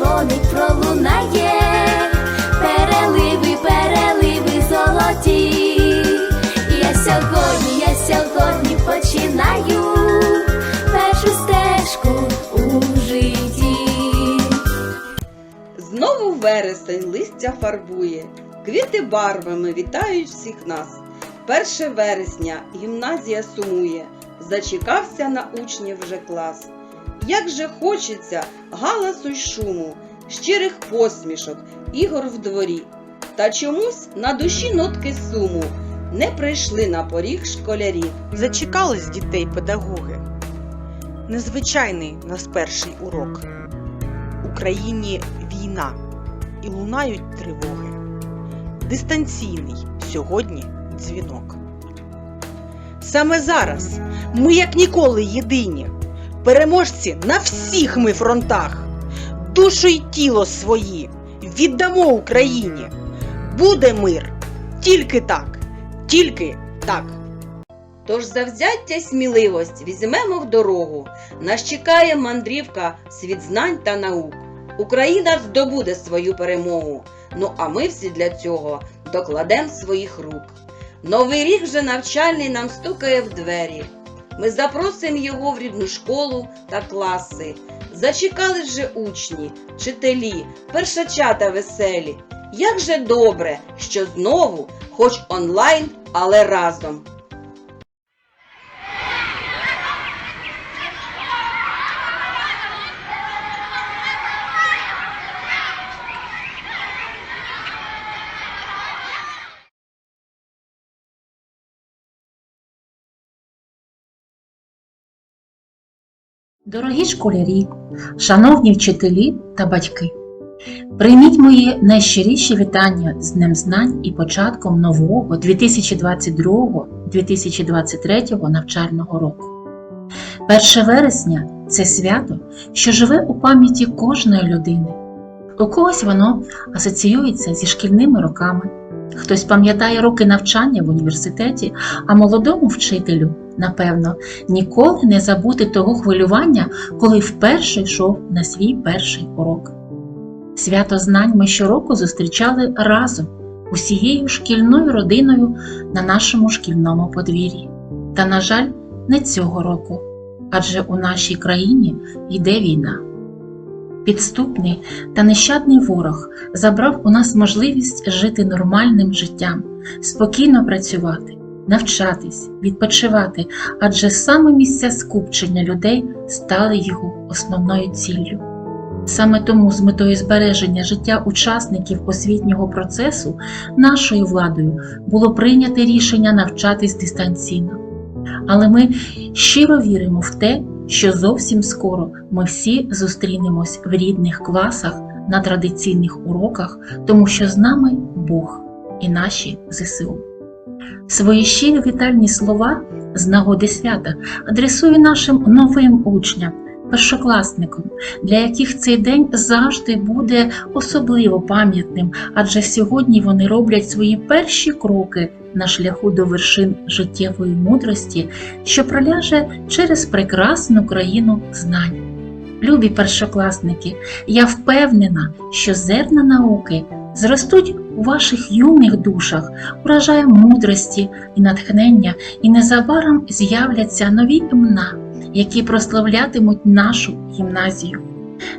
дзвоник пролунає, переливи, переливи золоті. Я сьогодні, я сьогодні починаю першу стежку у житті. Знову вересень листя фарбує, квіти барвами вітають всіх нас. Перше вересня гімназія сумує, зачекався на учнів вже клас. Як же хочеться галасу й шуму, щирих посмішок, ігор в дворі. Та чомусь на душі нотки суму не прийшли на поріг школярі. Зачекались дітей педагоги. Незвичайний нас перший урок. Україні війна і лунають тривоги. Дистанційний сьогодні дзвінок. Саме зараз ми як ніколи єдині, переможці на всіх ми фронтах, душу й тіло свої віддамо Україні. Буде мир тільки так, тільки так. Тож завзяття й сміливость візьмемо в дорогу. Нас чекає мандрівка світ знань та наук. Україна здобуде свою перемогу. Ну а ми всі для цього докладем своїх рук. Новий рік вже навчальний нам стукає в двері. Ми запросимо його в рідну школу та класи. Зачекали вже учні, вчителі, першачата веселі. Як же добре, що знову, хоч онлайн, але разом. Дорогі школярі, шановні вчителі та батьки, прийміть мої найщиріші вітання з Днем Знань і початком нового 2022-2023 навчального року. 1 вересня це свято, що живе у пам'яті кожної людини. У когось воно асоціюється зі шкільними роками, хтось пам'ятає роки навчання в університеті, а молодому вчителю, напевно, ніколи не забути того хвилювання, коли вперше йшов на свій перший урок. Свято знань ми щороку зустрічали разом, усією шкільною родиною на нашому шкільному подвір'ї. Та, на жаль, не цього року, адже у нашій країні йде війна. Підступний та нещадний ворог забрав у нас можливість жити нормальним життям, спокійно працювати, навчатись, відпочивати, адже саме місця скупчення людей стали його основною ціллю. Саме тому з метою збереження життя учасників освітнього процесу нашою владою було прийнято рішення навчатись дистанційно. Але ми щиро віримо в те, що зовсім скоро ми всі зустрінемось в рідних класах на традиційних уроках, тому що з нами Бог і наші ЗСУ. Свої щирі вітальні слова з нагоди свята адресую нашим новим учням, першокласникам, для яких цей день завжди буде особливо пам'ятним, адже сьогодні вони роблять свої перші кроки на шляху до вершин життєвої мудрості, що проляже через прекрасну країну знань. Любі першокласники, я впевнена, що зерна науки зростуть у ваших юних душах, урожаєм мудрості і натхнення, і незабаром з'являться нові імена, які прославлятимуть нашу гімназію.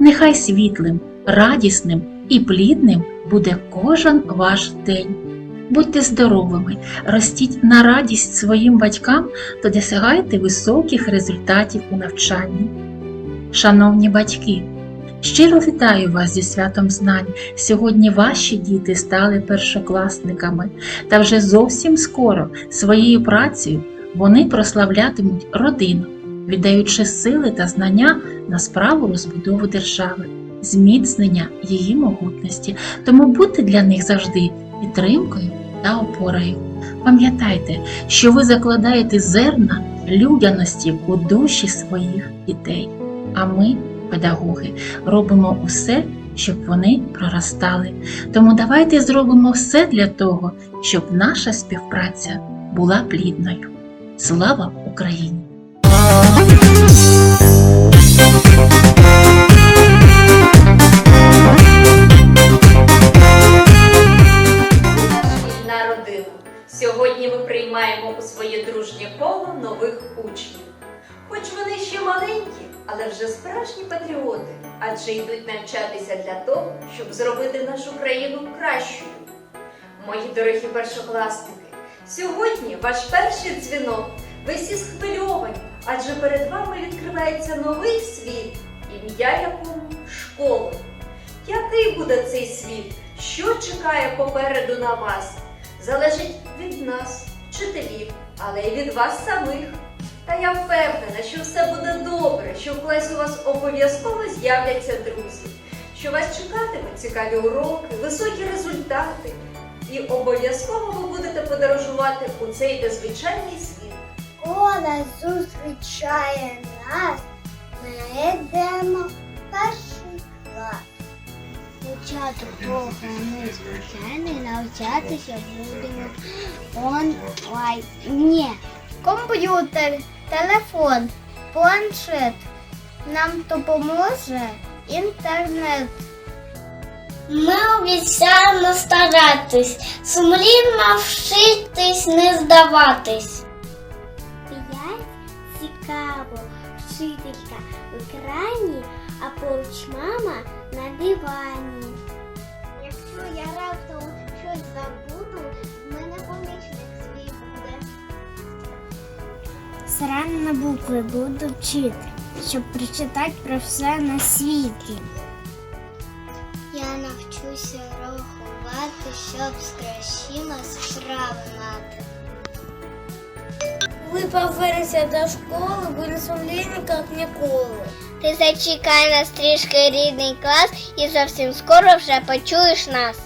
Нехай світлим, радісним і плідним буде кожен ваш день. Будьте здоровими, ростіть на радість своїм батькам та досягайте високих результатів у навчанні. Шановні батьки, щиро вітаю вас зі святом знань. Сьогодні ваші діти стали першокласниками, та вже зовсім скоро своєю працею вони прославлятимуть родину, віддаючи сили та знання на справу розбудови держави, зміцнення її могутності. Тому будьте для них завжди підтримкою та опорою. Пам'ятайте, що ви закладаєте зерна людяності у душі своїх дітей. А ми, педагоги, робимо усе, щоб вони проростали. Тому давайте зробимо все для того, щоб наша співпраця була плідною. Слава Україні! Шкільна. Сьогодні ми приймаємо у своє дружнє коло нових учнів. Хоч вони ще маленькі, але вже справжні патріоти, адже йдуть навчатися для того, щоб зробити нашу країну кращою. Мої дорогі першокласники, сьогодні ваш перший дзвінок. Ви всі схвильовані, адже перед вами відкривається новий світ, ім'я якому школа. Який буде цей світ? Що чекає попереду на вас? Залежить від нас, вчителів, але й від вас самих. Та я впевнена, що все буде добре, що в класі у вас обов'язково з'являться друзі, що вас чекатимуть цікаві уроки, високі результати, і обов'язково ви будете подорожувати у цей незвичайний світ. Школа зустрічає нас, ми йдемо в перший клас. Початок програми звичайний навчатися будемо онлайн. Ні. Комп'ютер, телефон, планшет. Нам допоможе інтернет. Ми обіцяємо старатись, сумлінно вчитись, не здаватись. П'ять цікаво, вчителька в екрані, а поруч мама на дивані. Якщо я раптом щось забуду, Зрано на букви буду вчити, щоб прочитати про все на світі. Я навчуся рахувати, щоб з грошима справи мати. Ви повернеться до школи, буде сумлінні, як ніколи. Ти зачекай нас трішки рідний клас і зовсім скоро вже почуєш нас.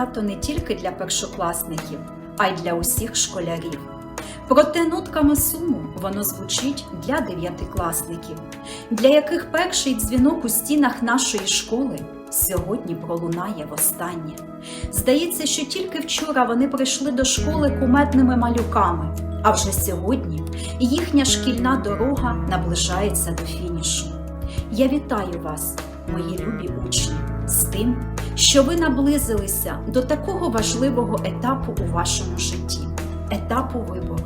Свято не тільки для першокласників, а й для усіх школярів. Проте нотками суму воно звучить для дев'ятикласників, для яких перший дзвінок у стінах нашої школи сьогодні пролунає востаннє. Здається, що тільки вчора вони прийшли до школи куметними малюками, а вже сьогодні їхня шкільна дорога наближається до фінішу. Я вітаю вас, мої любі учні, з тим, що ви наблизилися до такого важливого етапу у вашому житті етапу вибору.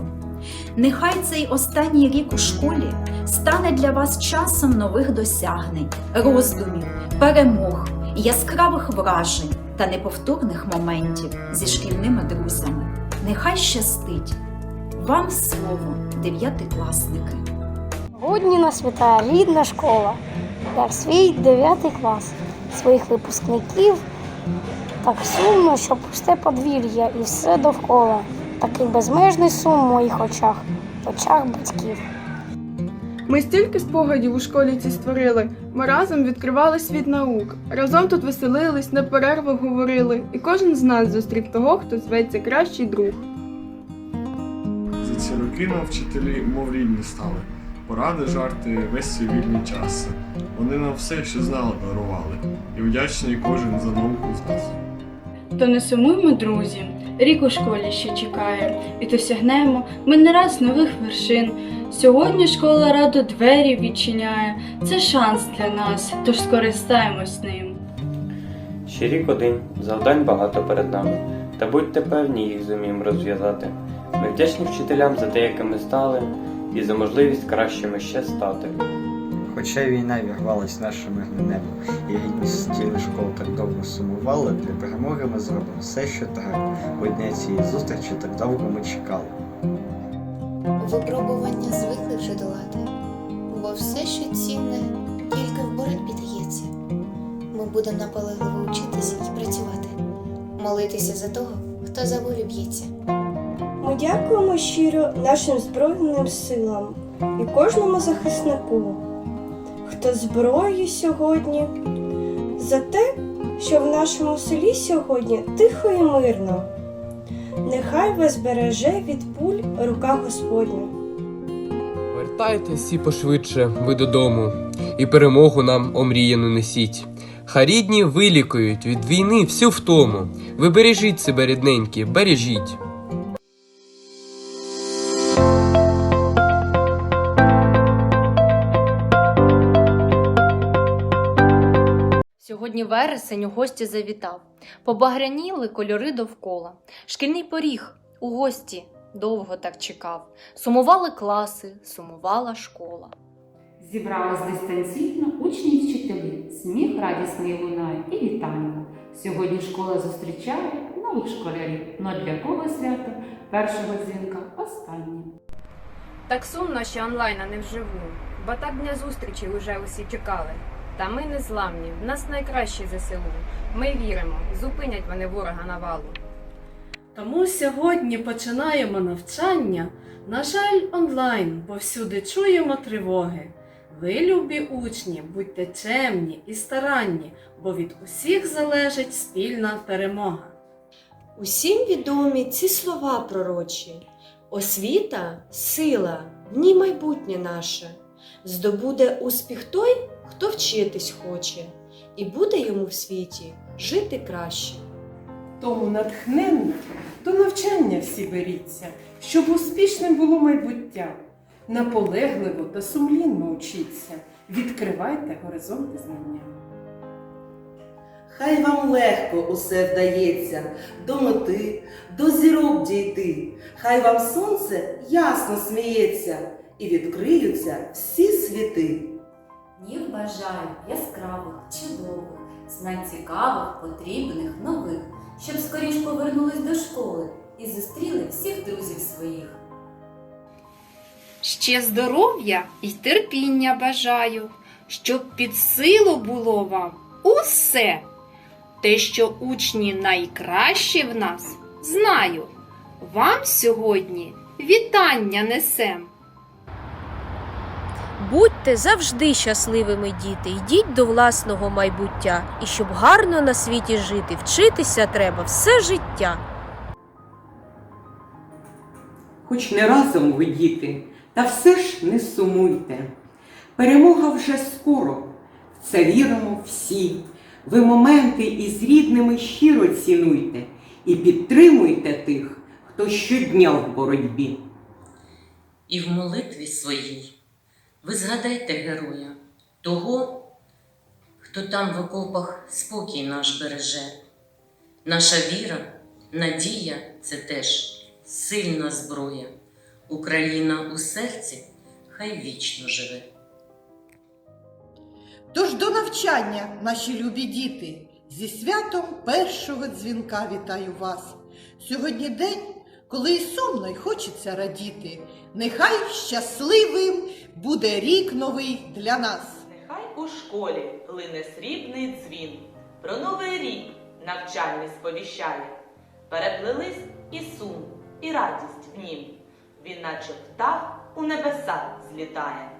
Нехай цей останній рік у школі стане для вас часом нових досягнень, роздумів, перемог, яскравих вражень та неповторних моментів зі шкільними друзями. Нехай щастить! Вам слово, дев'ятикласники! Сьогодні нас вітає рідна школа, як свій 9 клас, своїх випускників. Так сумно, що пусте подвір'я і все довкола. Такий безмежний сум в моїх очах, в очах батьків. Ми стільки спогадів у школі ці створили. Ми разом відкривали світ наук. Разом тут веселились, на перервах говорили, і кожен з нас зустрів того, хто зветься кращий друг. За ці роки нам вчителі мов рідні стали. Поради, жарти, весь свій вільний час. Вони нам все, що знали, дарували, і вдячний кожен за науку з нас. То не сумуймо, друзі, рік у школі ще чекає, і досягнемо ми не раз нових вершин. Сьогодні школа радо двері відчиняє. Це шанс для нас, тож скористаємось ним. Ще рік один, завдань багато перед нами, та будьте певні, їх зуміємо розв'язати. Ми вдячні вчителям за те, якими стали, і за можливість кращими ще стати. Хоча війна вірвалась мирне небо, і рідні стіни школ так довго сумували, для перемоги ми зробимо все, що треба. Бо дня цієї зустрічі так довго ми чекали. Випробування звикли вже долати, бо все, що цінне, тільки в боротьбі дається. Ми будемо наполегливо вчитися і працювати, молитися за того, хто за волю б'ється. Дякуємо щиро нашим Збройним силам і кожному захиснику, хто зброєю сьогодні, за те, що в нашому селі сьогодні тихо і мирно. Нехай вас береже від пуль рука Господня. Вертайтесь всі пошвидше ви додому, і перемогу нам омріяну несіть. Хай рідні вилікують від війни всю втому. Ви бережіть себе, рідненькі, бережіть. Сьогодні вересень у гості завітав. Побагряніли кольори довкола. Шкільний поріг у гості довго так чекав. Сумували класи, сумувала школа. Зібрались дистанційно учні й вчителі, сміх радісний лунає і вітання. Сьогодні школа зустрічає нових школярів. Но для кого свято першого дзвінка останнє. Так сумно, що онлайн, а не вживу, бо так дня зустрічі уже усі чекали. Та ми не зламні, в нас найкращі ЗСУ. Ми віримо, зупинять вони ворога навалу. Тому сьогодні починаємо навчання. На жаль, онлайн, бо всюди чуємо тривоги. Ви, любі учні, будьте чемні і старанні, бо від усіх залежить спільна перемога. Усім відомі ці слова пророчі. Освіта сила, в ній майбутнє наше. Здобуде успіх той, хто вчитись хоче, і буде йому в світі жити краще. Тому натхненно до навчання всі беріться, щоб успішним було майбуття. Наполегливо та сумлінно учіться, відкривайте горизонти знання. Хай вам легко усе вдається до мети, до зірок дійти. Хай вам сонце ясно сміється і відкриються всі світи. Днів бажаю яскравих, чудових, знань цікавих, потрібних, нових, щоб скоріш повернулись до школи і зустріли всіх друзів своїх. Ще здоров'я і терпіння бажаю, щоб під силу було вам усе. Те, що учні найкращі в нас, знаю. Вам сьогодні вітання несем. Будьте завжди щасливими, діти, йдіть до власного майбуття, і щоб гарно на світі жити, вчитися треба все життя. Хоч не разом ви діти, та все ж не сумуйте. Перемога вже скоро, в це віримо всі. Ви моменти із рідними щиро цінуйте і підтримуйте тих, хто щодня в боротьбі. І в молитві своїй ви згадайте героя, того, хто там в окопах спокій наш береже. Наша віра, надія це теж сильна зброя. Україна у серці хай вічно живе. Тож до навчання, наші любі діти, зі святом першого дзвінка вітаю вас. Сьогодні день, коли й сумно, й хочеться радіти. Нехай щасливим буде рік новий для нас. Нехай у школі лине срібний дзвін, про новий рік навчальний сповіщає. Переплелись і сум, і радість в нім. Він наче птах у небеса злітає.